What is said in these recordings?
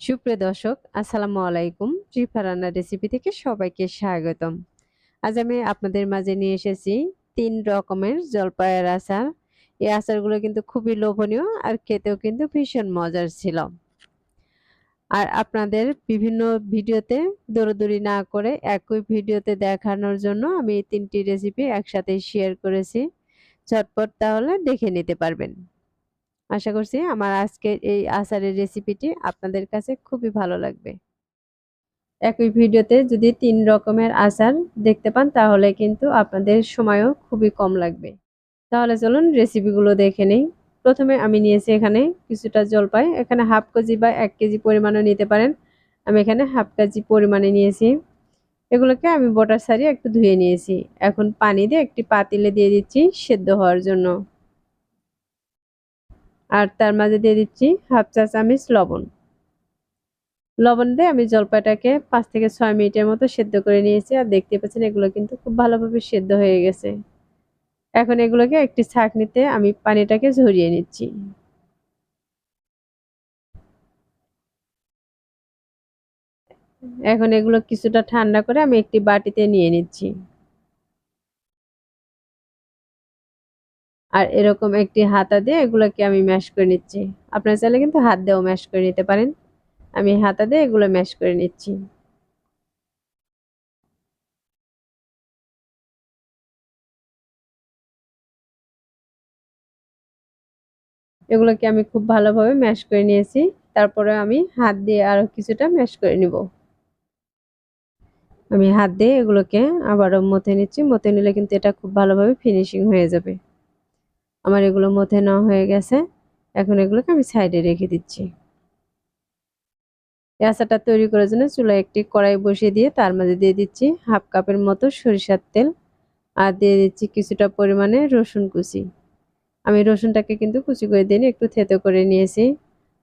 সুপ্রিয় দর্শক, আসসালামু আলাইকুম। রিফা রান্নার রেসিপি থেকে সবাইকে স্বাগতম। আজ আমি আপনাদের মাঝে নিয়ে এসেছি তিন রকমের জলপাইয়ের আচার। এই আচারগুলো কিন্তু খুবই লোভনীয় আর খেতেও কিন্তু ভীষণ মজার ছিল। আর আপনাদের বিভিন্ন ভিডিওতে দৌড়দৌড়ি না করে একই ভিডিওতে দেখানোর জন্য আমি তিনটি রেসিপি একসাথে শেয়ার করেছি। ঝটপট তাহলে দেখে নিতে পারবেন। আশা করছি আমার আজকের এই আচারের রেসিপিটি আপনাদের কাছে খুবই ভালো লাগবে। একই ভিডিওতে যদি তিন রকমের আচার দেখতে পান, তাহলে কিন্তু আপনাদের সময়ও খুবই কম লাগবে। তাহলে চলুন রেসিপিগুলো দেখে নেই। প্রথমে আমি নিয়েছি এখানে কিছুটা জলপাই। এখানে হাফ কেজি বা এক কেজি পরিমাণও নিতে পারেন। আমি এখানে হাফ কেজি পরিমাণে নিয়েছি। এগুলোকে আমি বটার সারিয়ে একটু ধুয়ে নিয়েছি। এখন পানি দিয়ে একটি পাতিলে দিয়ে দিচ্ছি সেদ্ধ হওয়ার জন্য। আর তার মাঝে দিয়ে দিচ্ছি হাফ চা চামচ লবণ। লবণ দিয়ে আমি জলপাইটাকে পাঁচ থেকে ছয় মিনিটের মতো সেদ্ধ করে নিয়েছি আর দেখতে পাচ্ছেন এগুলো কিন্তু খুব ভালোভাবে সেদ্ধ হয়ে গেছে। এখন এগুলোকে একটি ছাঁকনিতে আমি পানিটাকে ঝরিয়ে নিচ্ছি। এখন এগুলো কিছুটা ঠান্ডা করে আমি একটি বাটিতে নিয়ে নিচ্ছি। আর এরকম একটি হাতা দিয়ে এগুলোকে আমি ম্যাশ করে নিচ্ছি। আপনার চাইলে কিন্তু হাত দিয়েও ম্যাশ করে নিতে পারেন। আমি হাতা দিয়ে এগুলো ম্যাশ করে নিচ্ছি। এগুলোকে আমি খুব ভালোভাবে ম্যাশ করে নিয়েছি। তারপরে আমি হাত দিয়ে আরও কিছুটা ম্যাশ করে নিব। আমি হাত দিয়ে এগুলোকে আবারও মথে নিচ্ছি। মথে নিলে কিন্তু এটা খুব ভালোভাবে ফিনিশিং হয়ে যাবে। আমার এগুলো মধ্যে নেওয়া হয়ে গেছে। এখন এগুলোকে আমি সাইডে রেখে দিচ্ছি। আচারটা তৈরি করার জন্য চুলায় একটি কড়াই বসিয়ে দিয়ে তার মাঝে দিয়ে দিচ্ছি হাফ কাপের মতো সরিষার তেল আর দিয়ে দিচ্ছি কিছুটা পরিমাণে রসুন কুচি। আমি রসুনটাকে কিন্তু কুচি করে দিয়ে একটু থেতো করে নিয়েছি।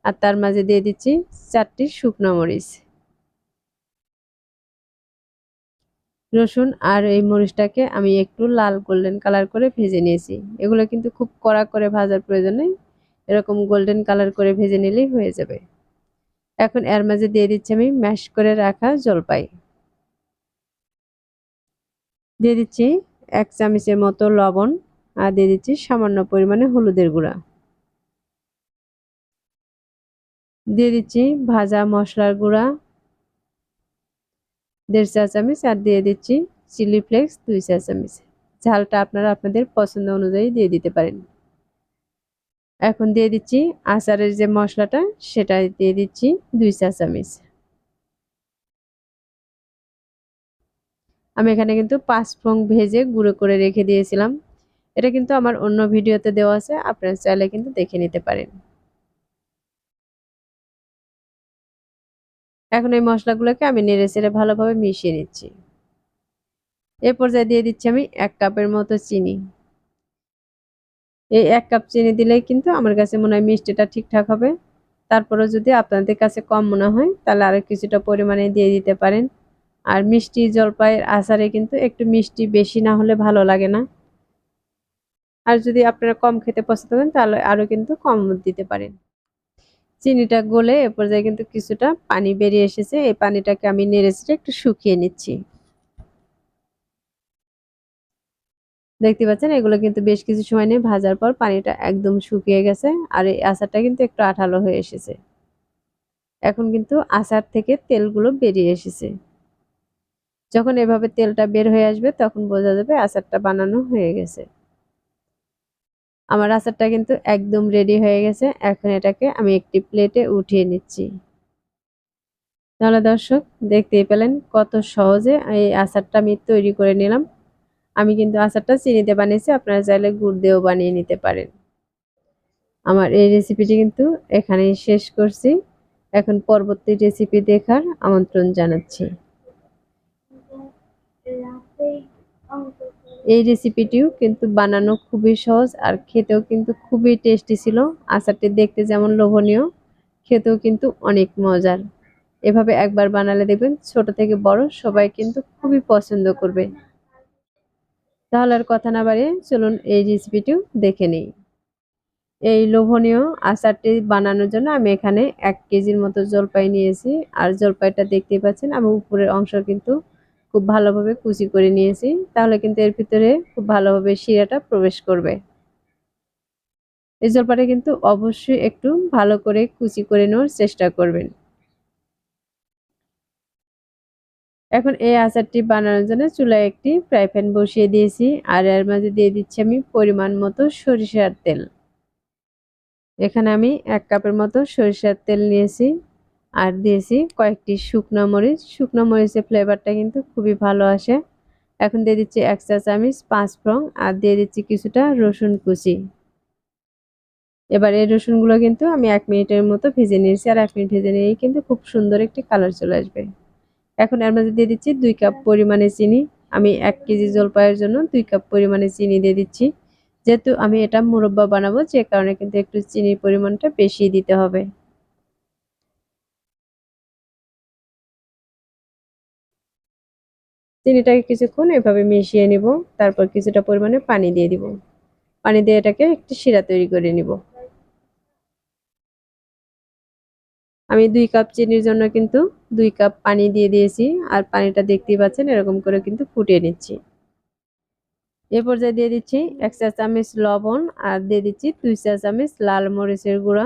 আর তার মাঝে দিয়ে দিচ্ছি চারটি শুকনো মরিচ। রসুন আর এই মরিচটাকে আমি একটু লাল গোল্ডেন কালার করে ভেজে নিয়েছি। এগুলো কিন্তু খুব কড়া করে ভাজার প্রয়োজন নেই। এরকম গোল্ডেন কালার করে ভেজে নিলেই হয়ে যাবে। এখন এর মাঝে দিয়ে দিচ্ছি আমি ম্যাশ করে রাখা জলপাই। দিয়ে দিচ্ছি এক চামচের মতো লবণ আর দিয়ে দিচ্ছি সামান্য পরিমাণে হলুদের গুঁড়া। দিয়ে দিচ্ছি ভাজা মশলার গুঁড়া দেড় চা চামচ আর দিয়ে দিচ্ছি চিলি ফ্লেক্স দুই চা চামচ। ঝালটা আপনারা আপনাদের পছন্দ অনুযায়ী দিয়ে দিতে পারেন। এখন দিয়ে দিচ্ছি আচারের যে মশলাটা, সেটা দিয়ে দিচ্ছি দুই চা চামচ। আমি এখানে কিন্তু পাঁচ ফোং ভেজে গুঁড়ো করে রেখে দিয়েছিলাম। এটা কিন্তু আমার অন্য ভিডিওতে দেওয়া আছে, আপনারা চাইলে কিন্তু দেখে নিতে পারেন। এখন এই মশলাগুলোকে আমি নেড়ে চেড়ে ভালোভাবে মিশিয়ে নিচ্ছি। এ পর্যায়ে দিয়ে দিচ্ছি আমি এক কাপের মতো চিনি। এই এক কাপ চিনি দিলেই কিন্তু আমার কাছে মনে হয় মিষ্টিটা ঠিকঠাক হবে। তারপরে যদি আপনাদের কাছে কম মনে হয়, তাহলে আরও কিছুটা পরিমাণে দিয়ে দিতে পারেন। আর মিষ্টি জলপাইয়ের আচারে কিন্তু একটু মিষ্টি বেশি না হলে ভালো লাগে না। আর যদি আপনারা কম খেতে পছন্দ করেন, তাহলে আরও কিন্তু কম দিতে পারেন। চিনিটা গলে এ পর্যায়ে কিন্তু কিছুটা পানি বেরিয়ে এসেছে। এই পানিটাকে আমি নেড়ে একটু শুকিয়ে নিচ্ছি। দেখতে পাচ্ছেন? এগুলো কিন্তু বেশ কিছু সময় নিয়ে ভাজার পর পানিটা একদম শুকিয়ে গেছে আর এই আচারটা কিন্তু একটু আঠালো হয়ে এসেছে। এখন কিন্তু আচার থেকে তেলগুলো বেরিয়ে এসেছে। যখন এভাবে তেলটা বের হয়ে আসবে তখন বোঝা যাবে আচারটা বানানো হয়ে গেছে। আমার আচারটা কিন্তু একদম রেডি হয়ে গেছে। এখন এটাকে আমি একটি প্লেটে উঠিয়ে নিচ্ছি। তাহলে দর্শক, দেখতেই পেলেন কত সহজে এই আচারটা আমি তৈরি করে নিলাম। আমি কিন্তু আচারটা চিনিতে বানিয়েছি, আপনারা চাইলে গুড় দিয়েও বানিয়ে নিতে পারেন। আমার এই রেসিপিটি কিন্তু এখানেই শেষ করছি। এখন পরবর্তী রেসিপি দেখার আমন্ত্রণ জানাচ্ছি। এই রেসিপিটিও কিন্তু বানানো খুবই সহজ আর খেতেও কিন্তু খুবই টেস্টি ছিল। আচারটি দেখতে যেমন লোভনীয়, খেতেও কিন্তু অনেক মজার। এভাবে একবার বানালে দেখবেন ছোট থেকে বড় সবাই কিন্তু খুবই পছন্দ করবে। তাহলে আর কথা না বাড়িয়ে চলুন এই রেসিপিটিও দেখে নিই। এই লোভনীয় আচারটি বানানোর জন্য আমি এখানে এক কেজির মতো জলপাই নিয়েছি। আর জলপাইটা দেখতেই পাচ্ছেন, আমি উপরের অংশ কিন্তু খুব ভালোভাবে কুচি করে নিয়েছি, তাহলে কিন্তু এর ভিতরে খুব ভালোভাবে শিরাটা প্রবেশ করবে। এই জলপাইটা কিন্তু অবশ্যই একটু ভালো করে কুচি করে নেওয়ার চেষ্টা করবেন। এখন এই আচারটি বানানোর জন্য চুলায় একটি ফ্রাই প্যান বসিয়ে দিয়েছি, আর এর মাঝে দিয়ে দিচ্ছি আমি পরিমাণ মতো সরিষার তেল। এখানে আমি এক কাপের মতো সরিষার তেল নিয়েছি। আর দিয়েছি কয়েকটি শুকনো মরিচ। শুকনো মরিচের ফ্লেভারটা কিন্তু খুবই ভালো আসে। এখন দিয়ে দিচ্ছি এক চা চামচ পাঁচ ফ্রং আর দিয়ে দিচ্ছি কিছুটা রসুন কুচি। এবার এই রসুনগুলো কিন্তু আমি এক মিনিটের মতো ভেজে নিয়েছি আর এক মিনিট ভেজে নিয়েই কিন্তু খুব সুন্দর একটি কালার চলে আসবে। এখন এর মধ্যে দিয়ে দিচ্ছি দুই কাপ পরিমাণে চিনি। আমি এক কেজি জলপাইয়ের জন্য দুই কাপ পরিমাণে চিনি দিয়ে দিচ্ছি। যেহেতু আমি এটা মুরব্বা বানাবো, যে কারণে কিন্তু একটু চিনির পরিমাণটা বেশি দিতে হবে। চিনিটাকে কিছুক্ষণ এভাবে মিশিয়ে নিব, তারপর কিছুটা পরিমাণে পানি দিয়ে দিব। পানি দিয়ে এটাকে একটি শিরা তৈরি করে নিব। আমি দুই কাপ চিনির জন্য কিন্তু দুই কাপ পানি দিয়ে দিয়েছি, আর পানিটা দেখতেই পাচ্ছেন এরকম করে কিন্তু ফুটিয়ে নিচ্ছি। এ পর্যায়ে দিয়ে দিচ্ছি এক চা চামচ লবণ, আর দিয়ে দিচ্ছি দুই চা চামচ লাল মরিচের গুঁড়া।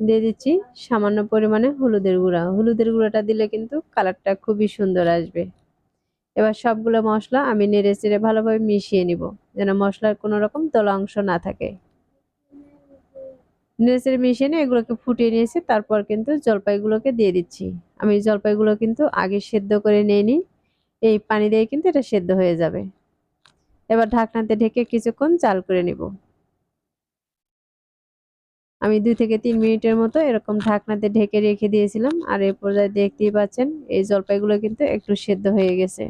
দিয়ে দিচ্ছি সামান্য পরিমাণে হলুদের গুঁড়া। হলুদের গুঁড়াটা দিলে কিন্তু কালারটা খুবই সুন্দর আসবে। এবার সবগুলো মশলা আমি নেড়ে চেড়ে ভালোভাবে মিশিয়ে নিব, যেন মশলার কোনো রকম দলা অংশ না থাকে। নেড়ে চেড়ে মিশিয়ে নিয়ে এগুলোকে ফুটিয়ে নিয়েছি, তারপর কিন্তু জলপাইগুলোকে দিয়ে দিচ্ছি। আমি জলপাইগুলো কিন্তু আগে সেদ্ধ করে নিয়ে নিই, এই পানি দিয়ে কিন্তু এটা সেদ্ধ হয়ে যাবে। এবার ঢাকনাতে ঢেকে কিছুক্ষণ চাল করে নিব। আমি দুই থেকে তিন মিনিটের মতো এরকম ঢাকনাতে ঢেকে রেখে দিয়েছিলাম, আর এই পর্যায়ে দেখতেই পাচ্ছেন এই জলপাইগুলো কিন্তু একটু সেদ্ধ হয়ে গেছে।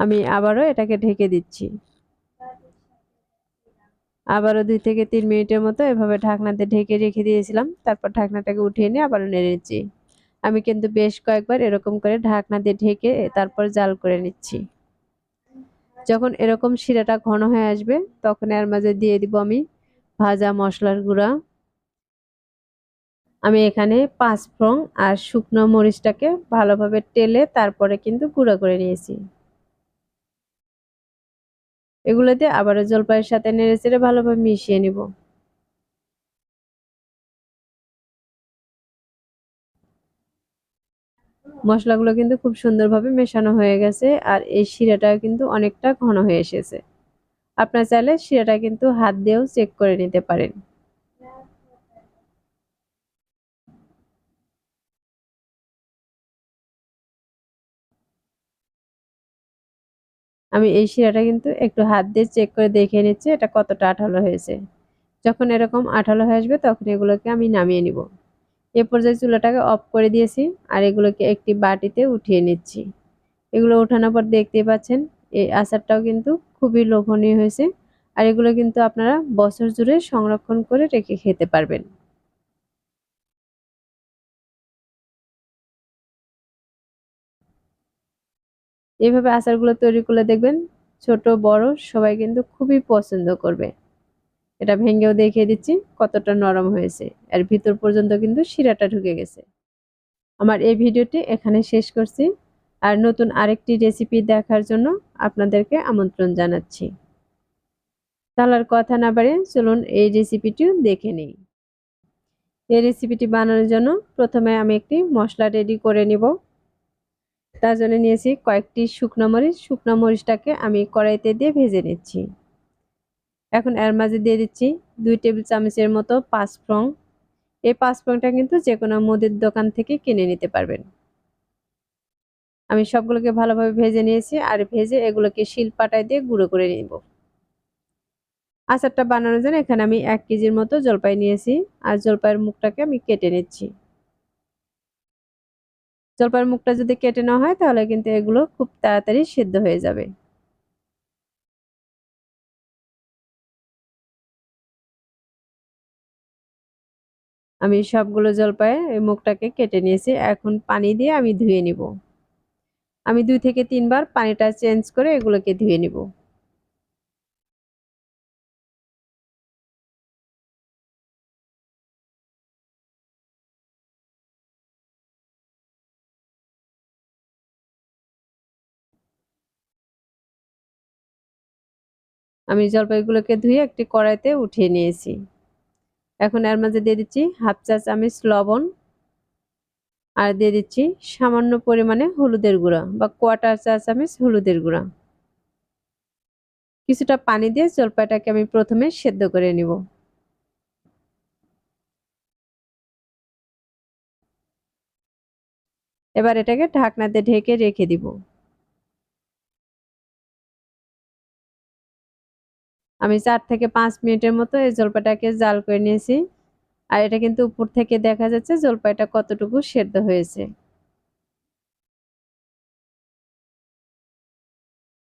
আমি আবারও এটাকে ঢেকে দিচ্ছি। আবারও দুই থেকে তিন মিনিটের মতো এভাবে ঢাকনাতে ঢেকে রেখে দিয়েছিলাম। তারপর ঢাকনাটাকে উঠিয়ে নিয়ে আবারও নেড়ে নেড়েছি আমি কিন্তু বেশ কয়েকবার এরকম করে ঢাকনা দিয়ে ঢেকে তারপর জাল করে নিচ্ছি। যখন এরকম শিরাটা ঘন হয়ে আসবে, তখন এর মাঝে দিয়ে দিব আমি ভাজা মশলার গুঁড়া। আমি এখানে পাঁচ ফ্রং আর শুকনো মরিচটাকে ভালোভাবে টেলে তারপরে কিন্তু গুঁড়া করে নিয়েছি। এগুলো দিয়ে আবারও জলপাইয়ের সাথে নেড়ে চেড়ে ভালোভাবে মিশিয়ে নিব। মশলাগুলো কিন্তু খুব সুন্দরভাবে মেশানো হয়ে গেছে আর এই শিরাটাও কিন্তু অনেকটা ঘন হয়ে এসেছে। আপনার চাইলে শিরাটা কিন্তু হাত দিয়েও চেক করে নিতে পারেন। আমি এই শিরাটা কিন্তু একটু হাত দিয়ে চেক করে দেখে নিচ্ছি এটা কতটা আঠালো হয়েছে। যখন এরকম আঠালো হয়ে আসবে তখন এগুলোকে আমি নামিয়ে নিব। এ পর্যায়ে চুলাটাকে অফ করে দিয়েছি আর এগুলোকে একটি বাটিতে উঠিয়ে নিচ্ছি। এগুলো ওঠানোর পর দেখতেই পাচ্ছেন এই আচারটাও কিন্তু খুবই লোভনীয় হয়েছে। আর এগুলো কিন্তু আপনারা বছর জুড়ে সংরক্ষণ করে রেখে খেতে পারবেন। এইভাবে আচারগুলো তৈরি করলে দেখবেন ছোট, বড় সবাই কিন্তু খুবই পছন্দ করবে। এটা ভেঙেও দেখিয়ে দিচ্ছি কতটা নরম হয়েছে। আর ভিতর পর্যন্ত কিন্তু শিরাটা ঢুকে গেছে। আমার এই ভিডিওটি এখানে শেষ করছি। আর নতুন আরেকটি রেসিপি দেখার জন্য আপনাদেরকে আমন্ত্রণ জানাচ্ছি। তাহলে কথা না বাড়ে চলুন এই রেসিপিটিও দেখে নিই। এই রেসিপিটি বানানোর জন্য প্রথমে আমি একটি মশলা রেডি করে নিব। তার জন্য নিয়েছি কয়েকটি শুকনো মরিচ। শুকনো মরিচটাকে আমি কড়াইতে দিয়ে ভেজে নিচ্ছি। এখন এর মাঝে দিয়ে দিচ্ছি দুই টেবিল চামচের মতো পাঁচফ্রং এই পাঁচফ্রংটা কিন্তু যে কোনো মুদির দোকান থেকে কিনে নিতে পারবেন। আমি সবগুলোকে ভালোভাবে ভেজে নিয়েছি আর ভেজে এগুলোকে শিল পাটায় দিয়ে গুঁড়ো করে নিব। আচারটা বানানোর জন্য এখানে আমি এক কেজির মতো জলপাই নিয়েছি আর জলপাইয়ের মুখটাকে আমি কেটে নিচ্ছি। জলপাইয়ের মুখটা যদি কেটে নেওয়া হয়, তাহলে কিন্তু এগুলো খুব তাড়াতাড়ি সিদ্ধ হয়ে যাবে। আমি সবগুলো জলপাইয়ের এই মুখটাকে কেটে নিয়েছি। এখন পানি দিয়ে আমি ধুয়ে নিব। আমি দুই থেকে তিনবার পানিটা চেঞ্জ করে এগুলোকে ধুয়ে নিব। আমি জলপাইগুলোকে ধুয়ে একটি কড়াইতে উঠিয়ে নিয়েছি। এখন এর মাঝে দিয়ে দিচ্ছি হাফ চা চামচ লবণ আর দিয়ে দিচ্ছি সামান্য পরিমাণে হলুদের গুঁড়া বা কোয়াটার চা চামচ হলুদের গুঁড়া। কিছুটা পানি দিয়ে জলপাইটাকে আমি প্রথমে সেদ্ধ করে নিব। এবার এটাকে ঢাকনাতে ঢেকে রেখে দিব। আমি চার থেকে পাঁচ মিনিটের মতো এই জলপাইটাকে জাল করে নিয়েছি। আর এটা কিন্তু উপর থেকে দেখা যাচ্ছে জলপাইটা কতটুকু সেদ্ধ হয়েছে।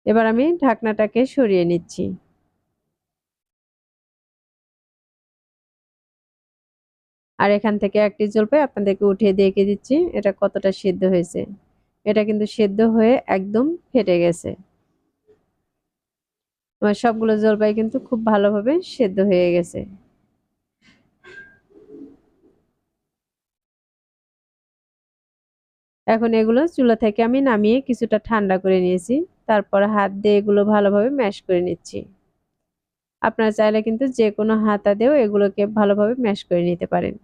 এবার আমি ঢাকনাটাকে সরিয়ে নিচ্ছি। আর এখান থেকে একটি জলপাই আপনাদেরকে উঠিয়ে দেখে দিচ্ছি এটা কতটা সেদ্ধ হয়েছে। এটা কিন্তু সেদ্ধ হয়ে একদম ফেটে গেছে। সবগুলো জলপাই কিন্তু খুব ভালোভাবে সেদ্ধ হয়ে গেছে। এখন এগুলো চুলা থেকে আমি নামিয়ে কিছুটা ঠান্ডা করে নিয়েছি, তারপর হাত দিয়ে এগুলো ভালোভাবে ম্যাশ করে নিচ্ছি। আপনারা চাইলে কিন্তু যে কোনো হাতা দিয়েও এগুলোকে ভালোভাবে ম্যাশ করে নিতে পারেন।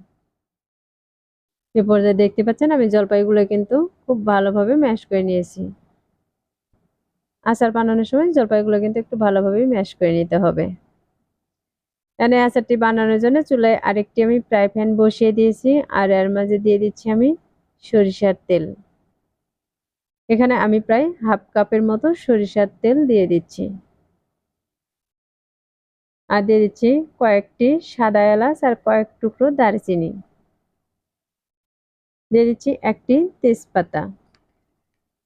এ পর্যায়ে দেখতে পাচ্ছেন আমি জলপাইগুলো কিন্তু খুব ভালোভাবে ম্যাশ করে নিয়েছি। আচার বানানোর সময় জলপাইগুলো কিন্তু একটু ভালোভাবে ম্যাশ করে নিতে হবে। এখানে আচারটি বানানোর জন্য চুলায় আরেকটি আমি ফ্রাই প্যান বসিয়ে দিয়েছি আর এর মাঝে দিয়ে দিচ্ছি আমি সরিষার তেল। এখানে আমি প্রায় হাফ কাপের মতো সরিষার তেল দিয়ে দিচ্ছি। আর দিয়ে দিচ্ছি কয়েকটি সাদা এলাচ আর কয়েক টুকরো দারচিনি। দিয়ে দিচ্ছি একটি তেজপাতা।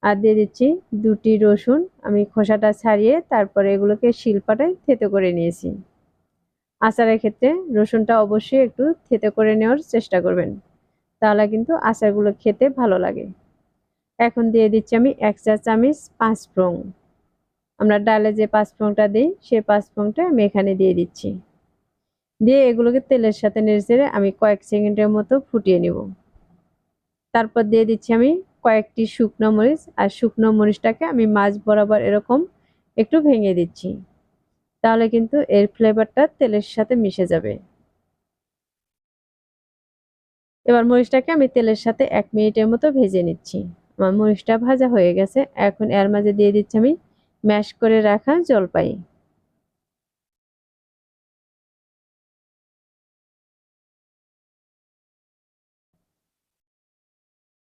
আর দিয়ে দিচ্ছি দুটি রসুন। আমি খোসাটা ছাড়িয়ে তারপরে এগুলোকে শিলপাটায় থেতে করে নিয়েছি। আচারের ক্ষেত্রে রসুনটা অবশ্যই একটু থেতে করে নেওয়ার চেষ্টা করবেন। তাহলে কিন্তু আচারগুলো খেতে ভালো লাগে। এখন দিয়ে দিচ্ছি আমি এক চা চামচ পাঁচফোড়ন। আমরা ডালে যে পাঁচফোড়নটা দিই, সেই পাঁচফোড়নটা আমি এখানে দিয়ে দিচ্ছি। দিয়ে এগুলোকে তেলের সাথে নেড়ে আমি কয়েক সেকেন্ডের মতো ফুটিয়ে নিব। তারপর দিয়ে দিচ্ছি আমি কয়েকটি শুকনো মরিচ আর শুকনো মরিচটাকে আমি মাছ বরাবর এরকম একটু ভেঙে দিচ্ছি। তাহলে কিন্তু এর ফ্লেভারটা তেলের সাথে মিশে যাবে। এবার মরিচটাকে আমি তেলের সাথে এক মিনিটের মতো ভেজে নিচ্ছি। আমার মরিচটা ভাজা হয়ে গেছে। এখন এর মাঝে দিয়ে দিচ্ছি আমি ম্যাশ করে রাখা জলপাই।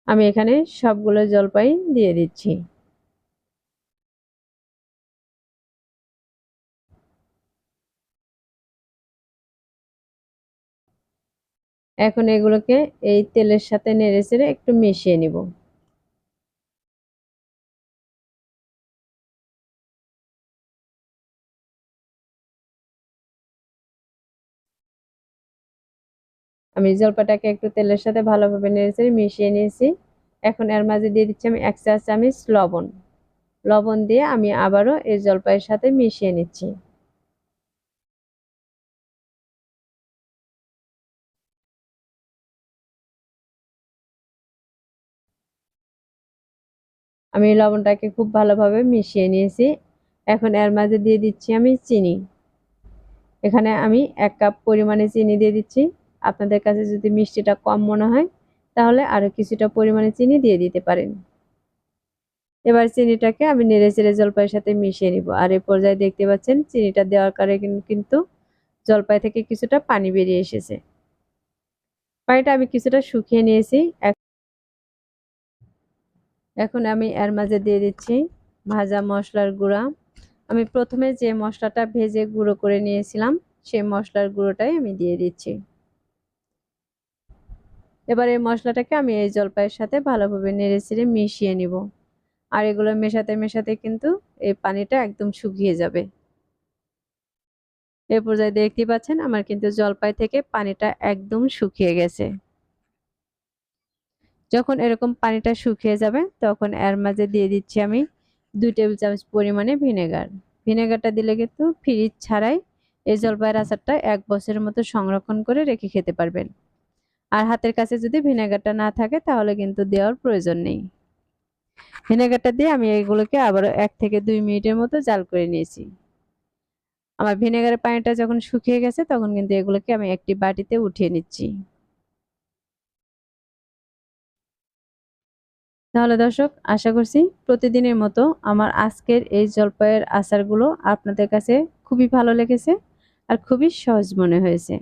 আমি এখানে সবগুলো জলপাই দিয়ে দিচ্ছি। এখন এগুলোকে এই তেলের সাথে নেড়ে চেড়ে একটু মিশিয়ে নিব। আমি জলপাটাকে একটু তেলের সাথে ভালোভাবে নেড়েছে মিশিয়ে নিয়েছি। এখন এর মাঝে দিয়ে দিচ্ছি আমি এক চা চামচ লবণ। লবণ দিয়ে আমি আবারও এই জলপাইয়ের সাথে মিশিয়ে নিচ্ছি। আমি লবণটাকে খুব ভালোভাবে মিশিয়ে নিয়েছি। এখন এর মাঝে দিয়ে দিচ্ছি আমি চিনি। এখানে আমি এক কাপ পরিমাণে চিনি দিয়ে দিচ্ছি। আপনাদের কাছে যদি মিষ্টিটা কম মনে হয়, তাহলে আরও কিছুটা পরিমাণে চিনি দিয়ে দিতে পারেন। এবার চিনিটাকে আমি নেড়ে চেড়ে জলপাইয়ের সাথে মিশিয়ে নিব। আর এই পর্যায়ে দেখতে পাচ্ছেন, চিনিটা দেওয়ার কারণে কিন্তু জলপাই থেকে কিছুটা পানি বেরিয়ে এসেছে। পানিটা আমি কিছুটা শুকিয়ে নিয়েছি। এখন আমি এর মাঝে দিয়ে দিচ্ছি ভাজা মশলার গুঁড়া। আমি প্রথমে যে মশলাটা ভেজে গুঁড়ো করে নিয়েছিলাম, সেই মশলার গুঁড়োটাই আমি দিয়ে দিচ্ছি। এবার এই মশলাটাকে আমি এই জলপাইয়ের সাথে ভালোভাবে নেড়ে চেড়ে মিশিয়ে নিব। আর এগুলো মেশাতে মেশাতে কিন্তু এই পানিটা একদম শুকিয়ে যাবে। এ পর্যায়ে দেখতে পাচ্ছেন আমার কিন্তু জলপাই থেকে পানিটা একদম শুকিয়ে গেছে। যখন এরকম পানিটা শুকিয়ে যাবে তখন এর মাঝে দিয়ে দিচ্ছি আমি দুই টেবিল চামচ পরিমাণে ভিনেগার। ভিনেগারটা দিলে কিন্তু ফ্রিজ ছাড়াই এই জলপাইয়ের আচারটা এক বছরের মতো সংরক্ষণ করে রেখে খেতে পারবেন। হাতের কাছে যদি ভিনেগারটা না থাকে, তাহলে কিন্তু দেওয়ার প্রয়োজন নেই। ভিনেগারটা দিয়ে আমি এগুলোকে আবারও এক থেকে দুই মিনিটের মতো জাল করে নিয়েছি। আমার ভিনেগারের পানিটা যখন শুকিয়ে গেছে, তখন কিন্তু এগুলোকে আমি একটি বাটিতে উঠিয়ে নিচ্ছি। তাহলে দর্শক, আশা করছি প্রতিদিনের মতো আমার আজকের এই জলপাইয়ের আচারগুলো আপনাদের কাছে খুবই ভালো লেগেছে আর খুবই সহজ মনে হয়েছে।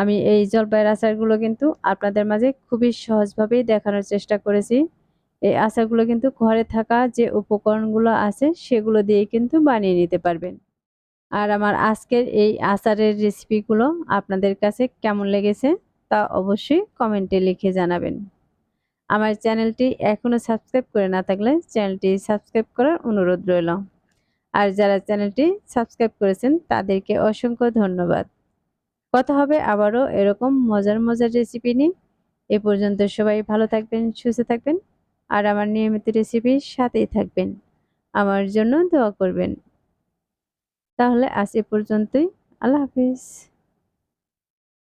আমি এই জলপাইয়ের আচারগুলো কিন্তু আপনাদের মাঝে খুবই সহজভাবেই দেখানোর চেষ্টা করেছি। এই আচারগুলো কিন্তু ঘরে থাকা যে উপকরণগুলো আছে সেগুলো দিয়ে কিন্তু বানিয়ে নিতে পারবেন। আর আমার আজকের এই আচারের রেসিপিগুলো আপনাদের কাছে কেমন লেগেছে তা অবশ্যই কমেন্টে লিখে জানাবেন। আমার চ্যানেলটি এখনও সাবস্ক্রাইব করে না থাকলে চ্যানেলটি সাবস্ক্রাইব করার অনুরোধ রইল। আর যারা চ্যানেলটি সাবস্ক্রাইব করেছেন তাদেরকে অসংখ্য ধন্যবাদ। কথা হবে। আবারও এরকম মজার মজার রেসিপি নিয়ে। এ পর্যন্ত সবাই ভালো থাকবেন, সুস্থ থাকবেন। আর আমার নিয়মিত রেসিপির সাথেই থাকবেন। আমার জন্য দোয়া করবেন। তাহলে আজ এ পর্যন্তই। আল্লাহ হাফিজ।